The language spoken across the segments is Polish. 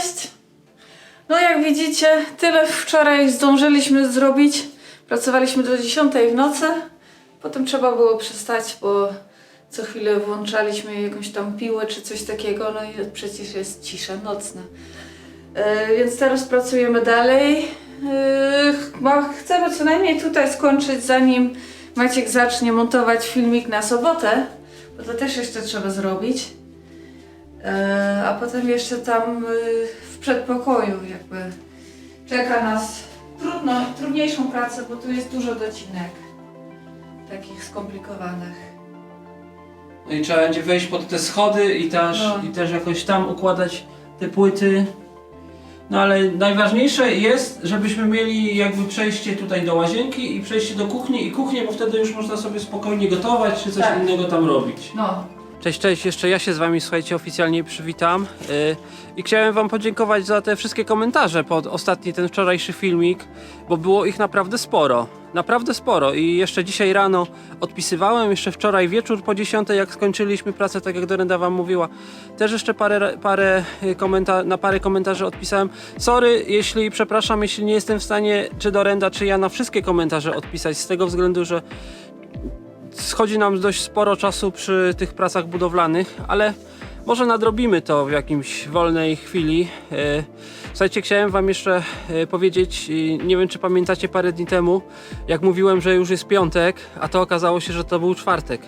Cześć! No jak widzicie, tyle wczoraj zdążyliśmy zrobić. Pracowaliśmy do 10 w nocy. Potem trzeba było przestać, bo co chwilę włączaliśmy jakąś tam piłę czy coś takiego. No i przecież jest cisza nocna. E, więc teraz pracujemy dalej. E, chcemy co najmniej tutaj skończyć, zanim Maciek zacznie montować filmik na sobotę, bo to też jeszcze trzeba zrobić. E, a potem jeszcze tam y, w przedpokoju jakby czeka nas trudno, trudniejszą pracę, bo tu jest dużo docinek takich skomplikowanych. No i trzeba będzie wejść pod te schody i też, No. i też jakoś tam układać te płyty. No ale najważniejsze jest, żebyśmy mieli jakby przejście tutaj do łazienki i przejście do kuchni i kuchnię, bo wtedy już można sobie spokojnie gotować czy coś Tak. innego tam robić. No, Cześć, cześć, jeszcze ja się z wami, słuchajcie, oficjalnie przywitam yy, i chciałem wam podziękować za te wszystkie komentarze pod ostatni, ten wczorajszy filmik, bo było ich naprawdę sporo, naprawdę sporo i jeszcze dzisiaj rano odpisywałem, jeszcze wczoraj wieczór po 10, jak skończyliśmy pracę, tak jak Dorenda wam mówiła, też jeszcze parę, parę y, komenta- na parę komentarzy odpisałem. Sorry, jeśli, przepraszam, jeśli nie jestem w stanie, czy Dorenda, czy ja na wszystkie komentarze odpisać, z tego względu, że schodzi nam dość sporo czasu przy tych pracach budowlanych, ale może nadrobimy to w jakimś wolnej chwili. E, Słuchajcie, chciałem wam jeszcze e, powiedzieć, nie wiem czy pamiętacie parę dni temu, jak mówiłem, że już jest piątek, a to okazało się, że to był czwartek.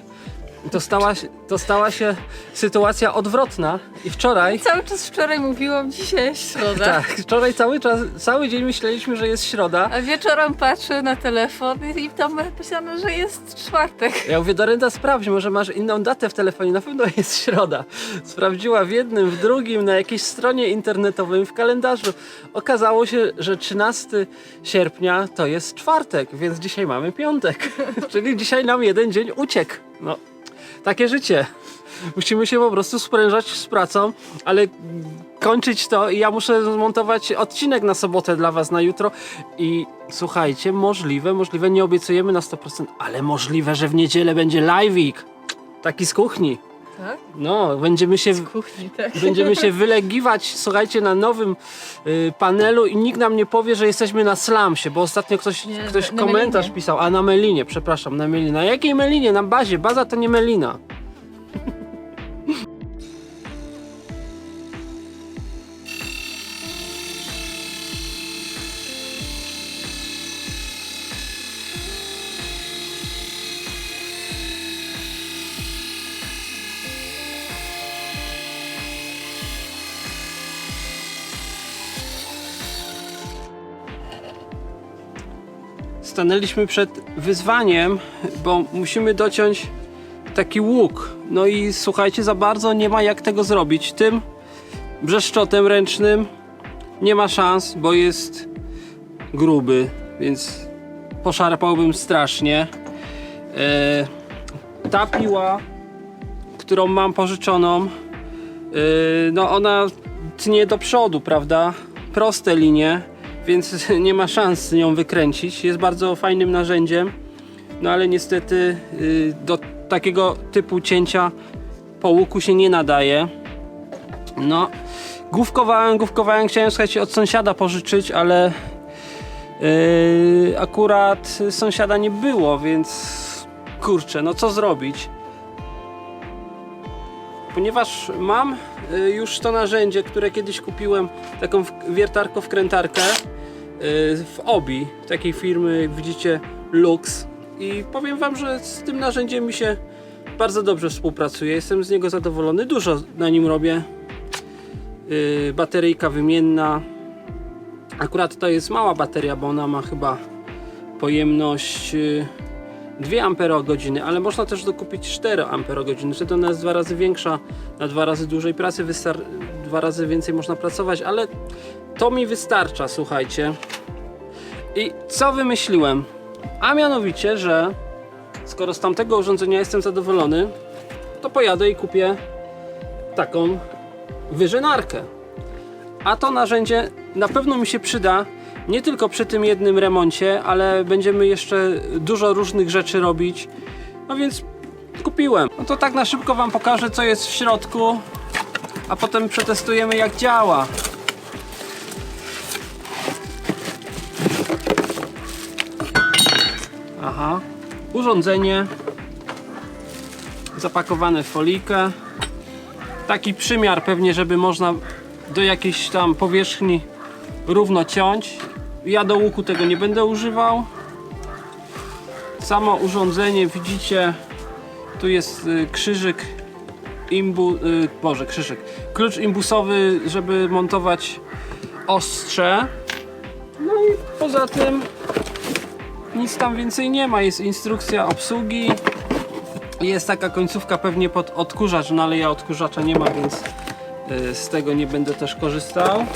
To stała, się- to stała się sytuacja odwrotna i wczoraj cały czas wczoraj mówiłam, dzisiaj jest środa. tak, wczoraj cały czas, cały dzień myśleliśmy, że jest środa. A wieczorem patrzę na telefon i tam napisane, że jest czwartek. Ja mówię, Dorenda, sprawdź, może masz inną datę w telefonie, na pewno jest środa. Sprawdziła w jednym, w drugim, na jakiejś stronie internetowej, w kalendarzu. Okazało się, że 13 sierpnia to jest czwartek, więc dzisiaj mamy piątek. Czyli dzisiaj nam jeden dzień uciekł. No, takie życie. Musimy się po prostu sprężać z pracą, ale kończyć to i ja muszę zmontować odcinek na sobotę dla was na jutro i słuchajcie, możliwe, możliwe, nie obiecujemy na 100%, ale możliwe, że w niedzielę będzie live'ik. Taki z kuchni. Tak? No, będziemy się, kuchni, tak. będziemy się wylegiwać, słuchajcie, na nowym y, panelu i nikt nam nie powie, że jesteśmy na slamsie, bo ostatnio ktoś, Nie, ktoś komentarz Melinie. pisał, a na Melinie, przepraszam, na Melinie. Na jakiej Melinie? Na bazie. Baza to nie Melina. Stanęliśmy przed wyzwaniem, bo musimy dociąć taki łuk. No i słuchajcie, za bardzo nie ma jak tego zrobić. Tym brzeszczotem ręcznym nie ma szans, bo jest gruby, więc poszarpałbym strasznie. E, ta piła, którą mam pożyczoną, e, no ona tnie do przodu, prawda? Proste linie, więc nie ma szans nią wykręcić. Jest bardzo fajnym narzędziem, no ale niestety y, do takiego typu cięcia po łuku się nie nadaje. No, główkowałem, główkowałem, chciałem słuchajcie od sąsiada pożyczyć, ale yy, akurat sąsiada nie było, więc kurczę, no co zrobić? Ponieważ mam y, już to narzędzie, które kiedyś kupiłem, taką wiertarko-wkrętarkę y, w Obi, takiej firmy, jak widzicie, Lux. I powiem Wam, że z tym narzędziem mi się bardzo dobrze współpracuje. Jestem z niego zadowolony. Dużo na nim robię. Y, Bateryjka wymienna. Akurat to jest mała bateria, bo ona ma chyba pojemność 2 amperogodziny, ale można też dokupić 4 amperogodziny. Wtedy ona jest dwa razy większa, na dwa razy dłużej pracy, dwa razy więcej można pracować, ale to mi wystarcza, słuchajcie. I co wymyśliłem? A mianowicie, że skoro z tamtego urządzenia jestem zadowolony, to pojadę i kupię taką wyżynarkę. A to narzędzie na pewno mi się przyda nie tylko przy tym jednym remoncie, ale będziemy jeszcze dużo różnych rzeczy robić. No więc kupiłem. No to tak na szybko Wam pokażę, co jest w środku, a potem przetestujemy, jak działa. Aha. Urządzenie zapakowane w folikę. Taki przymiar pewnie, żeby można do jakiejś tam powierzchni równo ciąć, ja do łuku tego nie będę używał. Samo urządzenie widzicie, tu jest y, krzyżyk imbu, y, Boże, krzyżyk. Klucz imbusowy, żeby montować ostrze. No i poza tym nic tam więcej nie ma. Jest instrukcja obsługi. Jest taka końcówka pewnie pod odkurzacz, no ale ja odkurzacza nie ma, więc y, z tego nie będę też korzystał.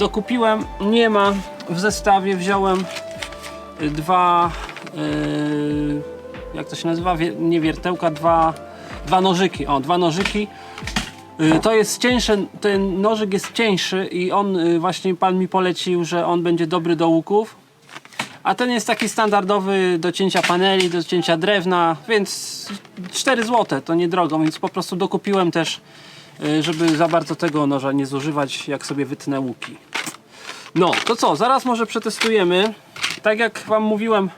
Dokupiłem, nie ma w zestawie, wziąłem y, dwa, y, jak to się nazywa, Wie, nie wiertełka, dwa, dwa nożyki, o, dwa nożyki. Y, To jest cieńsze, ten nożyk jest cieńszy i on y, właśnie pan mi polecił, że on będzie dobry do łuków. A ten jest taki standardowy do cięcia paneli, do cięcia drewna, więc 4 zł to niedrogo, więc po prostu dokupiłem też, żeby za bardzo tego noża nie zużywać, jak sobie wytnę łuki. No, to co, zaraz może przetestujemy. Tak jak wam mówiłem,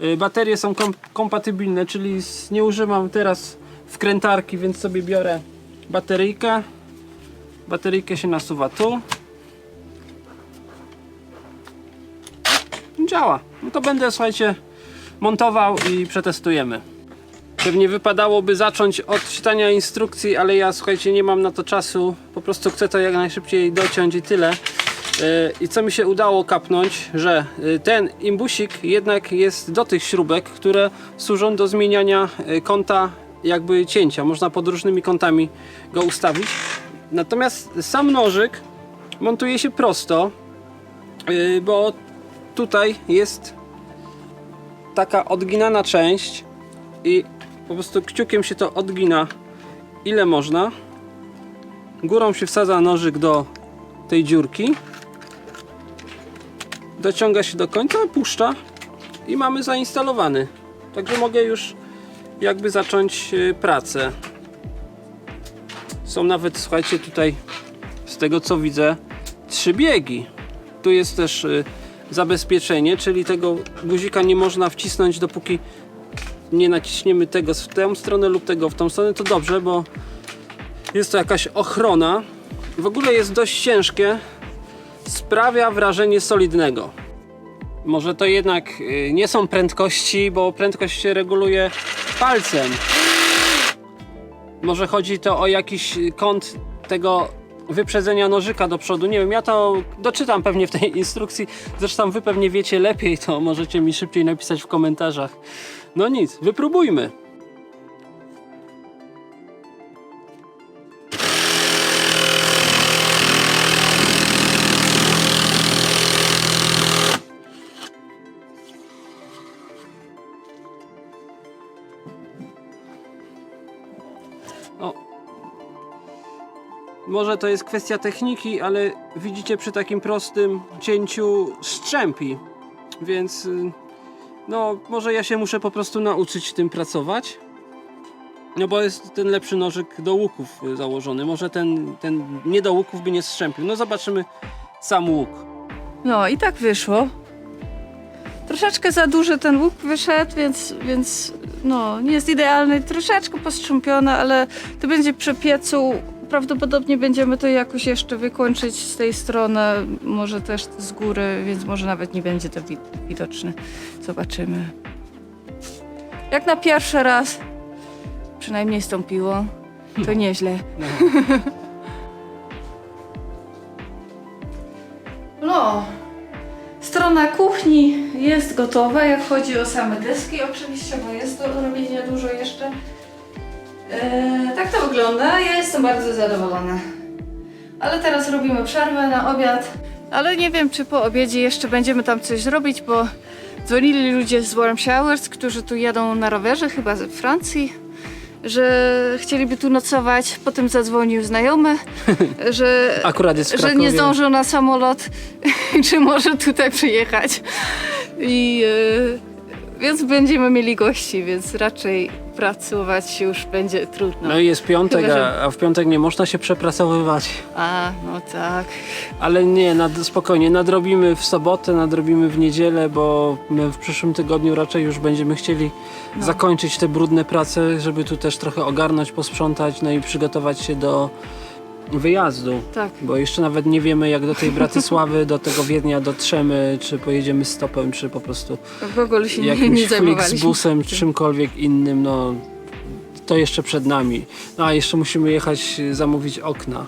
y, baterie są kom kompatybilne, czyli nie używam teraz wkrętarki, więc sobie biorę bateryjkę. Bateryjkę się nasuwa tu. Działa. No to będę, słuchajcie, montował i przetestujemy. Pewnie wypadałoby zacząć od czytania instrukcji, ale ja, słuchajcie, nie mam na to czasu. Po prostu chcę to jak najszybciej dociąć i tyle. I co mi się udało kapnąć, że yy, ten imbusik jednak jest do tych śrubek, które służą do zmieniania yy, kąta jakby cięcia. Można pod różnymi kątami go ustawić. Natomiast sam nożyk montuje się prosto, yy, bo tutaj jest taka odginana część i po prostu kciukiem się to odgina ile można. Górą się wsadza nożyk do tej dziurki. Dociąga się do końca, puszcza i mamy zainstalowany. Także mogę już jakby zacząć y, pracę. Są nawet, słuchajcie, tutaj z tego co widzę, trzy biegi. Tu jest też y, zabezpieczenie, czyli tego guzika nie można wcisnąć dopóki nie naciśniemy tego w tę stronę lub tego w tą stronę, to dobrze, bo jest to jakaś ochrona. W ogóle jest dość ciężkie. Sprawia wrażenie solidnego. Może to jednak y, nie są prędkości, bo prędkość się reguluje palcem. Może chodzi to o jakiś kąt tego wyprzedzenia nożyka do przodu. Nie wiem, ja to doczytam pewnie w tej instrukcji. Zresztą wy pewnie wiecie lepiej, to możecie mi szybciej napisać w komentarzach. No nic, wypróbujmy. O. Może to jest kwestia techniki, ale widzicie przy takim prostym cięciu strzępi. Więc y, no, może ja się muszę po prostu nauczyć tym pracować. No bo jest ten lepszy nożyk do łuków y, założony. Może ten, ten nie do łuków by nie strzępił. No zobaczymy sam łuk. No i tak wyszło. Troszeczkę za duży ten łuk wyszedł, więc, więc no, nie jest idealny, troszeczkę postrząpiony, ale to będzie przy piecu. Prawdopodobnie będziemy to jakoś jeszcze wykończyć z tej strony, może też z góry, więc może nawet nie będzie to wi- widoczne. Zobaczymy. Jak na pierwszy raz, przynajmniej z tą piłą, to nieźle. No, strona kuchni jest gotowa, jak chodzi o same deski oczywiście, bo jest do robienia dużo jeszcze. Eee, tak to wygląda, ja jestem bardzo zadowolona. Ale teraz robimy przerwę na obiad. Ale nie wiem, czy po obiedzie jeszcze będziemy tam coś robić, bo dzwonili ludzie z Warm Showers, którzy tu jadą na rowerze, chyba ze Francji, że chcieliby tu nocować. Potem zadzwonił znajomy, że Akurat jest w że Krakowie. nie zdążył na samolot, czy może tutaj przyjechać. I Więc będziemy mieli gości, więc raczej pracować już będzie trudno. No i jest piątek, Chyba, że- a, a w piątek nie można się przepracowywać. A, no tak. Ale nie, nad, spokojnie, nadrobimy w sobotę, nadrobimy w niedzielę, bo my w przyszłym tygodniu raczej już będziemy chcieli No. zakończyć te brudne prace, żeby tu też trochę ogarnąć, posprzątać, no i przygotować się do wyjazdu. Tak. Bo jeszcze nawet nie wiemy, jak do tej Bratysławy, do tego Wiednia dotrzemy, czy pojedziemy stopem, czy po prostu W ogóle się nie, jakimś nie zajmowaliśmy. Flixbusem, tym. czymkolwiek innym, no to jeszcze przed nami. No a jeszcze musimy jechać zamówić okna,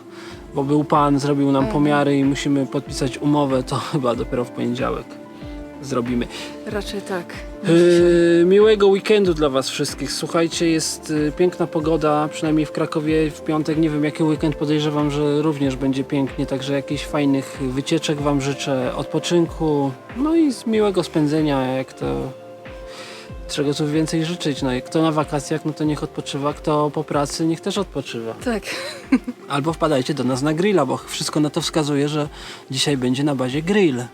bo był pan, zrobił nam pomiary i musimy podpisać umowę, to chyba dopiero w poniedziałek zrobimy. Raczej tak. Yy, miłego weekendu dla Was wszystkich. Słuchajcie, jest y, piękna pogoda, przynajmniej w Krakowie w piątek. Nie wiem jaki weekend, podejrzewam, że również będzie pięknie, także jakichś fajnych wycieczek Wam życzę, odpoczynku, no i z miłego spędzenia, jak to. Czego tu więcej życzyć? No, jak kto na wakacjach, no to niech odpoczywa, kto po pracy, niech też odpoczywa. Tak. Albo wpadajcie do nas na grilla, bo wszystko na to wskazuje, że dzisiaj będzie na bazie grill.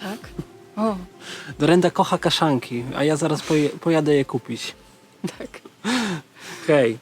Tak. O, Dorenda kocha kaszanki, a ja zaraz poje, pojadę je kupić. tak. Hej.